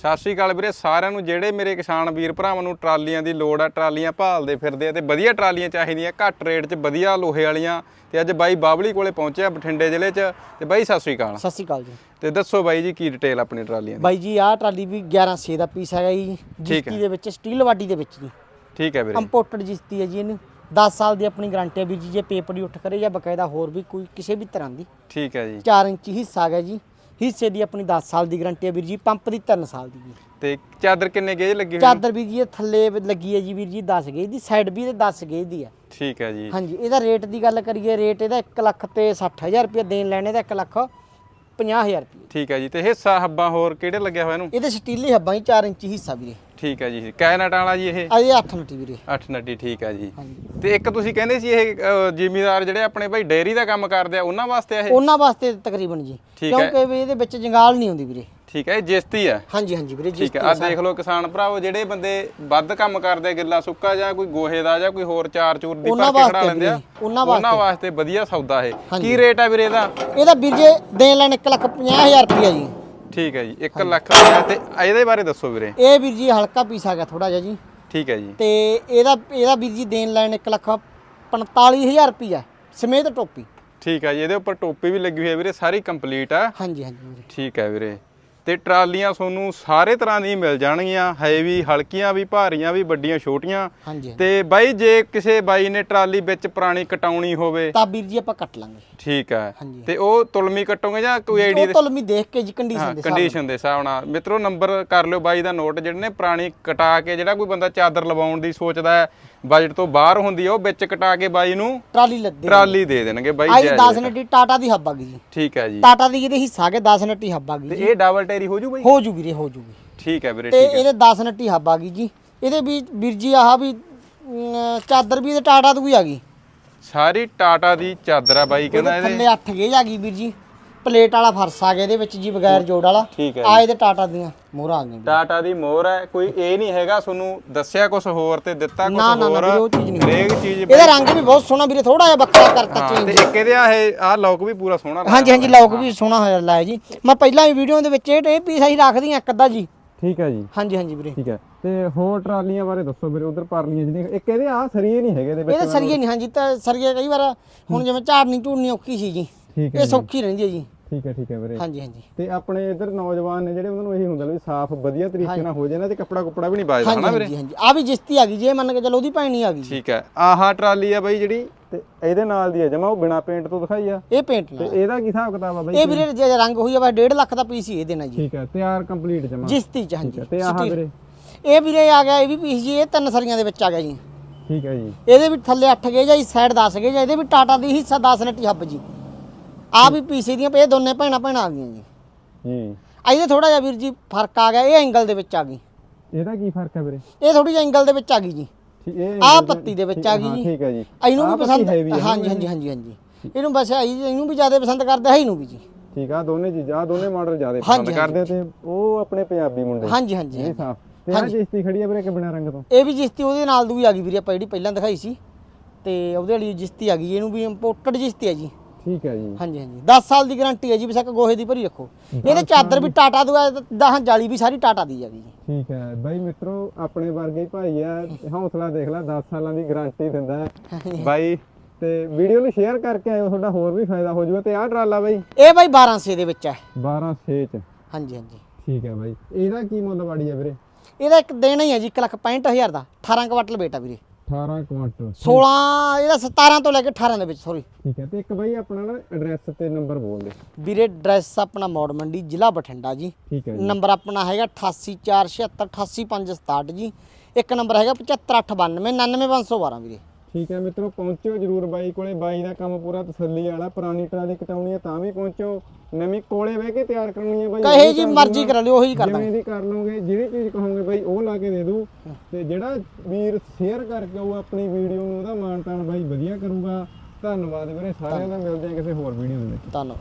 ਸਤਿ ਸ਼੍ਰੀ ਅਕਾਲ ਵੀਰੇ ਸਾਰਿਆਂ ਨੂੰ ਜਿਹੜੇ ਮੇਰੇ ਕਿਸਾਨ ਵੀਰ ਭਰਾਵਾਂ ਨੂੰ ਟਰਾਲੀਆਂ ਦੀ ਲੋੜ ਆ ਟਰਾਲੀਆਂ ਭਾਲਦੇ ਫਿਰਦੇ ਆ ਤੇ ਵਧੀਆ ਟਰਾਲੀਆਂ ਚਾਹੀਦੀਆਂ ਘੱਟ ਰੇਟ 'ਚ ਵਧੀਆ ਲੋਹੇ ਵਾਲੀਆਂ ਤੇ ਅੱਜ ਬਾਈ ਬਾਬਲੀ ਕੋਲੇ ਪਹੁੰਚੇ ਆ ਬਠਿੰਡੇ ਜ਼ਿਲ੍ਹੇ 'ਚ ਤੇ ਬਾਈ ਸਤਿ ਸ਼੍ਰੀ ਅਕਾਲ। ਸਤਿ ਸ਼੍ਰੀ ਅਕਾਲ ਜੀ। ਤੇ ਦੱਸੋ ਬਾਈ ਜੀ ਕੀ ਡਿਟੇਲ ਆਪਣੀ ਟਰਾਲੀਆਂ ਦੀ? ਬਾਈ ਜੀ ਆਹ ਟਰਾਲੀ ਵੀ 1100 ਦਾ ਪੀਸ ਹੈਗਾ ਜੀ ਜਿਸਤੀ ਦੇ ਵਿੱਚ ਸਟੀਲ ਵਾਡੀ ਦੇ ਵਿੱਚ ਜੀ। ਠੀਕ ਹੈ ਵੀਰੇ। ਇੰਪੋਰਟਡ ਜਿਸਤੀ ਹੈ ਜੀ ਇਹਨੂੰ। 10 ਸਾਲ ਦੀ ਆਪਣੀ ਗਾਰੰਟੀ ਹੈ ਵੀ ਜੀ ਜੇ ਪੇਪਰ ਹੀ ਉੱਠ ਕਰੇ ਜਾਂ ਬਕਾਇਦਾ ਹੋਰ ਵੀ ਕੋਈ ਕਿਸੇ ਵੀ ਤਰ੍ਹਾਂ ਦੀ। ਠੀਕ ਹੈ ਜੀ। 4 ਇੰਚੀ ਹਿੱਸਾ ਹੈਗਾ ਜੀ। ਹਿੱਸੇ ਦੀ ਆਪਣੀ 10 ਸਾਲ ਦੀ ਗਾਰੰਟੀ ਹੈ ਵੀਰ ਜੀ ਪੰਪ ਦੀ 3 ਸਾਲ ਦੀ ਜੀ। ਤੇ ਚਾਦਰ ਕਿੰਨੇ ਗੇਜ ਲੱਗੀ ਹੋਈ? ਚਾਦਰ ਵੀਰ ਜੀ ਇਹ ਥੱਲੇ ਲੱਗੀ ਹੈ ਜੀ ਵੀਰ ਜੀ 10 ਗੇਜ ਦੀ ਸਾਈਡ ਵੀ ਇਹਦੇ 10 ਗੇਜ ਦੀ ਹੈ। ਠੀਕ ਹੈ ਜੀ। ਹਾਂਜੀ ਇਹਦਾ ਰੇਟ ਦੀ ਗੱਲ ਕਰੀਏ ਰੇਟ ਇਹਦਾ 1 ਲੱਖ ਤੇ 60000 ਰੁਪਏ ਦੇਣ ਲੈਣੇ ਦਾ 1 ਲੱਖ 50000 ਰੁਪਏ ਠੀਕ ਹੈ ਜੀ ਤੇ ਹਿੱਸਾ ਹੱਬਾਂ ਹੋਰ ਕਿਹੜੇ ਲੱਗਿਆ ਹੋਇਆ ਇਹਨੂੰ? ਇਹਦੇ ਸਟੀਲੇ ਹੱਬਾਂ ਹੀ 4 ਇੰਚੀ ਹਿੱਸਾ ਵੀਰੇ। ਠੀਕ ਹੈ ਜੀ। ਕੈਨਟ ਵਾਲਾ ਜੀ ਇਹ? ਆ ਇਹ 8 ਨਟੀ ਵੀਰੇ। 8 ਨੱਡੀ ਠੀਕ ਹੈ ਜੀ। ਹਾਂਜੀ। ਤੇ ਇੱਕ ਤੁਸੀਂ ਕਹਿੰਦੇ ਸੀ ਇਹ ਜ਼ਿਮੀਦਾਰ ਜਿਹੜੇ ਆਪਣੇ ਭਾਈ ਡੇਅਰੀ ਦਾ ਕੰਮ ਕਰਦੇ ਆ ਉਹਨਾਂ ਵਾਸਤੇ ਆ ਇਹ? ਉਹਨਾਂ ਵਾਸਤੇ ਤਕਰੀਬਨ ਜੀ। ਠੀਕ ਹੈ। ਕਿਉਂਕਿ ਵੀ ਇਹਦੇ ਵਿੱਚ ਜੰਗਾਲ ਨਹੀਂ ਆਉਂਦੀ ਵੀਰੇ। ਠੀਕ ਹੈ ਇਹ ਜਿਸਤੀ ਹੈ। ਹਾਂਜੀ ਹਾਂਜੀ ਵੀਰੇ ਜਿਸ ਠੀਕ ਹੈ ਆ ਦੇਖ ਲਓ ਕਿਸਾਨ ਭਰਾਵੋ ਜਿਹੜੇ ਬੰਦੇ ਵੱਧ ਕੰਮ ਕਰਦੇ ਆ, ਗਿੱਲਾ ਸੁੱਕਾ ਜਾਂ ਕੋਈ ਗੋਹੇ ਦਾ ਜਾਂ ਕੋਈ ਹੋਰ ਚਾਰ ਚੂਰ ਦੀ ਉਹਨਾਂ ਭਰ ਕੇ ਖੜਾ ਵਾਸਤੇ ਲੈਂਦੇ ਆ ਵੀਰੇ, ਉਹਨਾਂ ਉਹਨਾਂ ਵਾਸਤੇ ਵਧੀਆ ਸੌਦਾ ਇਹ। ਕੀ ਰੇਟ ਹੈ ਵੀਰੇ ਇਹਦਾ? ਇਹਦਾ ਵੀਰ ਜੇ ਦੇਣ ਲੈਣ 1 ਲੱਖ 50000 ਰੁਪਏ ਜੀ। ਠੀਕ ਹੈ ਜੀ 1 ਲੱਖ ਰੁਪਇਆ ਤੇ ਇਹਦੇ ਬਾਰੇ ਦੱਸੋ ਵੀਰੇ। ਇਹ ਵੀਰ ਜੀ ਹਲਕਾ ਪੀਸ ਆ ਗਿਆ ਥੋੜਾ ਜਿਹਾ ਜੀ। ਠੀਕ ਹੈ ਜੀ। ਤੇ ਇਹਦਾ ਇਹਦਾ ਵੀਰ ਜੀ ਦੇਣ ਲੈਣ 1 ਲੱਖ 45000 ਰੁਪਏ ਸਮੇਤ ਟੋਪੀ। ਠੀਕ ਹੈ ਜੀ ਇਹਦੇ ਉੱਪਰ ਟੋਪੀ ਵੀ ਲੱਗੀ ਹੋਈ ਹੈ ਵੀਰੇ ਸਾਰੀ ਕੰਪਲੀਟ ਆ ਹਾਂਜੀ ਹਾਂਜੀ ਵੀਰੇ। ਠੀਕ ਹੈ ਵੀਰੇ। ਤੇ ਟਰਾਲੀਆਂ ਤੁਹਾਨੂੰ ਸਾਰੇ ਤਰ੍ਹਾਂ ਦੀਆਂ ਮਿਲ ਜਾਣਗੀਆਂ ਹੈਵੀ ਹਲਕੀਆਂ ਵੀ ਭਾਰੀਆਂ ਵੀ ਵੱਡੀਆਂ ਛੋਟੀਆਂ। ਹਾਂਜੀ। ਤੇ ਬਾਈ ਜੇ ਕਿਸੇ ਬਾਈ ਨੇ ਟਰਾਲੀ ਵਿੱਚ ਪੁਰਾਣੀ ਕਟਾਉਣੀ ਹੋਵੇ। ਤਾਂ ਵੀਰ ਜੀ ਆਪਾਂ ਕੱਟ ਲਾਂਗੇ। ਠੀਕ ਹੈ। ਤੇ ਉਹ ਤੁਲਮੀ ਕੱਟੋਗੇ ਜਾਂ ਕੋਈ ਆਈਡੀ ਉਹ ਤੁਲਮੀ ਦੇਖ ਕੇ ਜੀ ਕੰਡੀਸ਼ਨ ਦੇ ਕੰਡੀਸ਼ਨ ਦੇ ਹਿਸਾਬ ਨਾਲ। ਮਿੱਤਰੋ ਨੰਬਰ ਕਰ ਲਿਓ ਬਾਈ ਦਾ ਨੋਟ ਜਿਹੜੇ ਨੇ ਪੁਰਾਣੀ ਕਟਾ ਕੇ ਜਿਹੜਾ ਕੋਈ ਬੰਦਾ ਚਾਦਰ ਲਵਾਉਣ ਦੀ ਸੋਚਦਾ ਹੈ ਬਜਟ ਤੋਂ ਬਾਹਰ ਹੁੰਦੀ ਹੈ ਉਹ ਵਿੱਚ ਕਟਾ ਕੇ ਬਾਈ ਨੂੰ ਟਰਾਲੀ ਲੱਦੇ ਟਰਾਲੀ ਦੇ ਦੇਣਗੇ ਬਾਈ ਆਈ ਜੈ 10 ਨਟੀ ਟਾਟਾ ਦੀ ਹੱਬ ਆ ਗਈ ਜੀ। ਠੀਕ ਹੈ ਜੀ। ਟਾਟਾ ਦੀ ਇਹਦੇ ਹਿੱਸਾ ਕੇ 10 ਨਟੀ ਹੱਬ ਆ ਗਈ ਤੇ ਇਹ ਡਬਲ ਟੈਰੀ ਹੋ ਜੂ ਬਾਈ ਹੋ ਜੂ ਵੀਰੇ ਹੋ ਜੂਗੀ। ਠੀਕ ਹੈ ਵੀਰੇ ਤੇ ਠੀਕ ਹੈ। ਇਹਦੇ 10 ਨੱਟੀ ਹੱਬ ਆ ਗਈ ਜੀ। ਇਹਦੇ ਵੀ ਵੀਰ ਜੀ ਆਹ ਵੀ ਅਮ, ਚਾਦਰ ਵੀ ਇਹਦੇ ਟਾਟਾ ਤੋਂ ਹੀ ਆ ਗਈ। ਸਾਰੀ ਟਾਟਾ ਦੀ ਚਾਦਰ ਆ ਬਾਈ ਕਹਿੰਦਾ ਇਹਦੇ ਇਹਦੇ। ਥੱਲੇ 8 ਗੇਜ ਆ ਗਈ ਵੀਰ ਜੀ। ਪਲੇਟ ਵਾਲਾ ਫਰਸ਼ ਆ ਗਿਆ ਇਹਦੇ ਵਿੱਚ ਜੀ ਬਗੈਰ ਜੋੜ ਵਾਲਾ। ਠੀਕ ਹੈ ਆ ਇਹਦੇ ਟਾਟਾ ਦੀਆਂ ਮੋਹਰਾਂ ਆ ਗਈਆਂ। ਟਾਟਾ ਦੀ ਮੋਹਰ ਹੈ ਕੋਈ ਇਹ ਨਹੀਂ ਹੈਗਾ ਤੁਹਾਨੂੰ ਦੱਸਿਆ ਕੁਝ ਹੋਰ ਤੇ ਦਿੱਤਾ ਕੁਝ ਨਾ, ਨਾ, ਹੋਰ। ਵੀਰੇ, ਉਹ ਚੀਜ਼ ਨਹੀਂ ਹਰੇਕ ਚੀਜ਼ ਇਹਦਾ ਰੰਗ ਵੀ ਬਹੁਤ ਸੋਹਣਾ ਵੀਰੇ ਥੋੜਾ ਜਿਹਾ ਬੱਕਰਾ ਕਰਤਾ ਹਾਂ, ਚੇਂਜ ਤੇ ਇੱਕ ਇਹਦੇ ਆ ਇਹ ਆ ਲੋਕ ਵੀ ਪੂਰਾ ਸੋਹਣਾ ਲਾਇਆ ਹਾਂਜੀ ਹਾਂਜੀ ਲੋਕ ਵੀ ਸੋਹਣਾ ਹੋਇਆ ਲਾਇਆ ਜੀ। ਮੈਂ ਪਹਿਲਾਂ ਵੀ ਵੀਡੀਓ ਦੇ ਵਿੱਚ ਇਹ ਇਹ ਪੀਸ ਅਸੀਂ ਰੱਖਦੀ ਇੱਕ ਅੱਧਾ ਜੀ। ਠੀਕ ਹੈ ਜੀ। ਹਾਂਜੀ ਹਾਂਜੀ ਵੀਰੇ। ਠੀਕ ਹੈ। ਤੇ ਹੋਰ ਟਰਾਲੀਆਂ ਬਾਰੇ ਦੱਸੋ ਵੀਰੇ ਉਧਰ ਪਰਲੀਆਂ ਜਿਹੜੀਆਂ ਇੱਕ ਇਹਦੇ ਆ ਸਰੀਏ ਨਹੀਂ ਹੈਗੇ ਇਹਦੇ ਵਿੱਚ ਇਹਦੇ ਸਰੀਏ ਨਹੀਂ ਹਾਂਜੀ ਤਾਂ ਸਰੀਏ ਕਈ ਵਾਰ ਹੁਣ ਜਿਵੇਂ ਝਾੜਨੀ ਝੂੜਨੀ ਔਖੀ ਸੀ ਜੀ। ਠੀਕ ਇਹ ਸੌਖੀ ਰਹਿੰਦੀ ਹੈ ਜੀ। ਠੀਕ ਹੈ ਠੀਕ ਹੈ ਵੀਰੇ। ਹਾਂਜੀ ਹਾਂਜੀ। ਤੇ ਆਪਣੇ ਇਧਰ ਨੌਜਵਾਨ ਨੇ ਜਿਹੜੇ ਉਹਨਾਂ ਨੂੰ ਇਹੀ ਹੁੰਦਾ ਵੀ ਸਾਫ਼ ਵਧੀਆ ਤਰੀਕੇ ਨਾਲ ਹੋ ਜਾਏ ਨਾ ਤੇ ਕੱਪੜਾ ਕੁਪੜਾ ਵੀ ਨਹੀਂ ਬਾਜਦਾ ਹਨਾ ਵੀਰੇ? ਹਾਂਜੀ। ਹਾਂਜੀ ਆ ਵੀ ਜਿਸਤੀ ਆ ਗਈ ਜੀ ਮੰਨ ਕੇ ਚਲੋ ਉਹਦੀ ਭੈਣੀ ਆ ਗਈ ਠੀਕ ਹੈ। ਆਹਾ ਟਰਾਲੀ ਆ ਬਾਈ ਜਿਹੜੀ ਤੇ ਇਹਦੇ ਨਾਲ ਦੀ ਹੈ ਜਮਾ ਉਹ ਬਿਨਾ ਪੇਂਟ ਤੋਂ ਦਿਖਾਈ ਆ। ਇਹ ਪੇਂਟ ਤੇ ਨਾਲ। ਇਹਦਾ ਕੀ ਹਿਸਾਬ ਕਿਤਾਬ ਆ ਬਾਈ? ਇਹ ਵੀਰੇ ਜੇ ਰੰਗ ਹੋਈ ਆ ਬਸ 1.5 ਲੱਖ ਦਾ ਪੀਸ ਹੀ ਇਹ ਦੇਣਾ ਜੀ। ਠੀਕ ਹੈ ਤਿਆਰ ਕੰਪਲੀਟ ਜਮਾ। ਜਿਸਤੀ ਚ ਹਾਂਜੀ। ਤੇ ਆਹ। ਵੀਰੇ? ਇਹ ਵੀਰੇ ਆ ਗਿਆ ਇਹ ਵੀ ਪੀਸ ਜੀ ਇਹ ਤਿੰਨ ਸਰੀਆਂ ਦੇ ਵਿੱਚ ਆ ਗਿਆ ਜੀ। ਠੀਕ ਹੈ ਜੀ। ਇਹਦੇ ਵੀ ਥੱਲੇ 8 ਗਏ ਜਾਂ ਸਾਈਡ 10 ਗਏ ਜਾਂ ਇਹਦੇ ਵੀ ਟਾਟਾ ਦੀ ਹਿੱਸਾ 10 ਨੱਟੀ ਹੱਬ ਜੀ। ਆ ਵੀ ਪੀਸ ਦੀਆਂ ਇਹ ਦੋਨੇ ਭੈਣਾਂ ਭੈਣਾਂ ਆ ਗਈਆਂ ਜੀ। ਆ ਇਹਦੇ ਥੋੜਾ ਜਿਹਾ ਵੀਰ ਜੀ ਫ਼ਰਕ ਆ ਗਿਆ ਇਹ ਐਂਗਲ ਦੇ ਵਿੱਚ ਆ ਗਈ। ਇਹਦਾ ਕੀ ਫ਼ਰਕ ਹੈ ਵੀਰੇ? ਇਹ ਥੋੜੀ ਜਿਹੀ ਐਂਗਲ ਦੇ ਵਿੱਚ ਆ ਗਈ ਜੀ। ਠੀਕ ਇਹ ਆਹ ਪੱਤੀ ਦੇ ਵਿੱਚ ਆ ਗਈ ਹਾਂ, ਜੀ। ਠੀਕ ਹੈ ਜੀ। ਇਹਨੂੰ ਵੀ ਪਸੰਦ ਹੈ ਹਾਂਜੀ ਹਾਂਜੀ ਹਾਂਜੀ ਹਾਂਜੀ। ਇਹਨੂੰ ਬਸ ਆਈ ਇਹਨੂੰ ਵੀ ਜ਼ਿਆਦਾ ਪਸੰਦ ਕਰਦੇ ਹੈ ਇਹਨੂੰ ਵੀ ਜੀ। ਠੀਕ ਆ ਦੋਨੇ ਚੀਜ਼ਾਂ ਦੋਨੇ ਮਾਡਲ ਜ਼ਿਆਦਾ ਪਸੰਦ ਕਰਦੇ ਆ ਤੇ ਉਹ ਆਪਣੇ ਪੰਜਾਬੀ ਮੁੰਡੇ। ਹਾਂਜੀ ਹਾਂਜੀ ਇਹ। ਸਾਫ਼ ਤੇ। ਆ ਜਿਸਤੀ ਖੜੀ ਆ ਵੀਰੇ ਕਿ ਬਿਨਾ ਰੰਗ ਤੋਂ? ਇਹ ਵੀ ਜਿਸਤੀ ਉਹਦੇ ਨਾਲ ਦੂਈ ਆ ਗਈ ਵੀਰੇ ਆਪਾਂ ਜਿਹੜੀ ਪਹਿਲਾਂ ਦਿਖਾਈ ਸੀ। ਤੇ ਉਹਦੇ ਵਾਲੀ ਜਿਸਤੀ ਆ ਗਈ ਇਹਨੂੰ ਵੀ ਇੰਪੋਰਟਡ ਜਿਸਤੀ ਆ ਜੀ। ਠੀਕ ਹੈ ਜੀ। ਹਾਂਜੀ ਹਾਂਜੀ। 10 ਸਾਲ ਦੀ ਗਾਰੰਟੀ ਹੈ ਜੀ ਬੇਸ਼ੱਕ ਗੋਹੇ ਦੀ ਭਰੀ ਰੱਖੋ। ਇਹਦੇ ਚਾਦਰ ਵੀ ਟਾਟਾ ਦੂਆ 10 ਜਾਲੀ ਵੀ ਸਾਰੀ ਟਾਟਾ ਦੀ ਜੀ। ਠੀਕ ਹੈ। ਬਾਈ ਮਿੱਤਰੋ ਆਪਣੇ ਵਰਗੇ ਹੀ ਭਾਈ ਆ ਹੌਸਲਾ ਦੇਖ ਲੈ 10 ਸਾਲਾਂ ਦੀ ਗਾਰੰਟੀ ਦਿੰਦਾ ਹੈ। ਬਾਈ ਤੇ ਵੀਡੀਓ ਨੂੰ ਸ਼ੇਅਰ ਕਰਕੇ ਆਇਓ ਤੁਹਾਡਾ ਹੋਰ ਵੀ ਫਾਇਦਾ ਹੋ ਜਾਊਗਾ। ਤੇ ਆਹ ਟਰਾਲਾ ਬਾਈ? ਇਹ ਬਾਈ 1200 ਦੇ ਵਿੱਚ ਹੈ। 12 6 ਚ। ਹਾਂਜੀ ਹਾਂਜੀ। ਠੀਕ ਹੈ ਬਾਈ। ਇਹਦਾ ਕੀ ਮੁੱਲ ਬਾੜੀ ਆ ਵੀਰੇ? ਇਹਦਾ ਇੱਕ ਦੇਣਾ ਹੀ ਹੈ ਜੀ 1,65,000 ਦਾ। 18 ਕੁਆਟਲ ਬੇਟਾ ਵੀਰੇ। 18 ਕੁਆਂਟਲ। 16 ਇਹਦਾ 17 ਤੋਂ ਲੈ ਕੇ 18 ਦੇ ਵਿੱਚ ਸੌਰੀ ਠੀਕ ਹੈ ਤੇ ਇੱਕ ਬਾਈ ਆਪਣਾ ਨਾ ਐਡਰੈਸ ਤੇ ਨੰਬਰ ਬੋਲ ਦੇ। ਵੀਰੇ ਡਰੈਸ ਆਪਣਾ ਮੌੜ ਮੰਡੀ ਜ਼ਿਲ੍ਹਾ ਬਠਿੰਡਾ ਜੀ। ਠੀਕ ਹੈ ਜੀ। ਨੰਬਰ ਆਪਣਾ ਹੈਗਾ 8847788567 ਜੀ। ਇੱਕ ਨੰਬਰ ਹੈਗਾ 7598 99512 ਵੀਰੇ। ਠੀਕ ਹੈ ਮਿੱਤਰੋ ਪਹੁੰਚਿਓ ਜਰੂਰ ਬਾਈ ਕੋਲੇ। ਬਾਈ ਦਾ ਕੰਮ ਪੂਰਾ ਤਸੱਲੀ ਵਾਲਾ ਪੁਰਾਣੀ ਟਰਾਲੀ ਕਟਾਉਣੀ ਹੈ ਤਾਂ ਵੀ ਪਹੁੰਚੋ। ਨਵੀਂ ਕੋਲੇ ਬਹਿ ਕੇ ਤਿਆਰ ਕਰਨੀ ਹੈ ਬਾਈ। ਕਹੇ ਜੀ ਮਰਜ਼ੀ। ਕਰ ਲਿਓ ਉਹੀ ਕਰ ਦਾਂਗੇ ਜਿਵੇਂ ਦੀ ਕਰ ਲਓਗੇ ਜਿਹੜੀ ਚੀਜ਼ ਕਹੋਗੇ ਬਾਈ ਉਹ ਲਾ ਕੇ ਦੇ ਦੂ। ਤੇ ਜਿਹੜਾ ਵੀਰ ਸ਼ੇਅਰ ਕਰਕੇ ਉਹ ਆਪਣੀ ਵੀਡੀਓ ਨੂੰ ਉਹਦਾ ਮਾਣ ਤਾਣ ਬਾਈ ਵਧੀਆ ਕਰੂਗਾ। ਧੰਨਵਾਦ ਵੀਰੇ ਸਾਰਿਆਂ ਦਾ। ਮਿਲਦੇ ਆ ਕਿਸੇ ਹੋਰ ਵੀਡੀਓ ਦੇ ਵਿੱਚ। ਧੰਨਵਾਦ।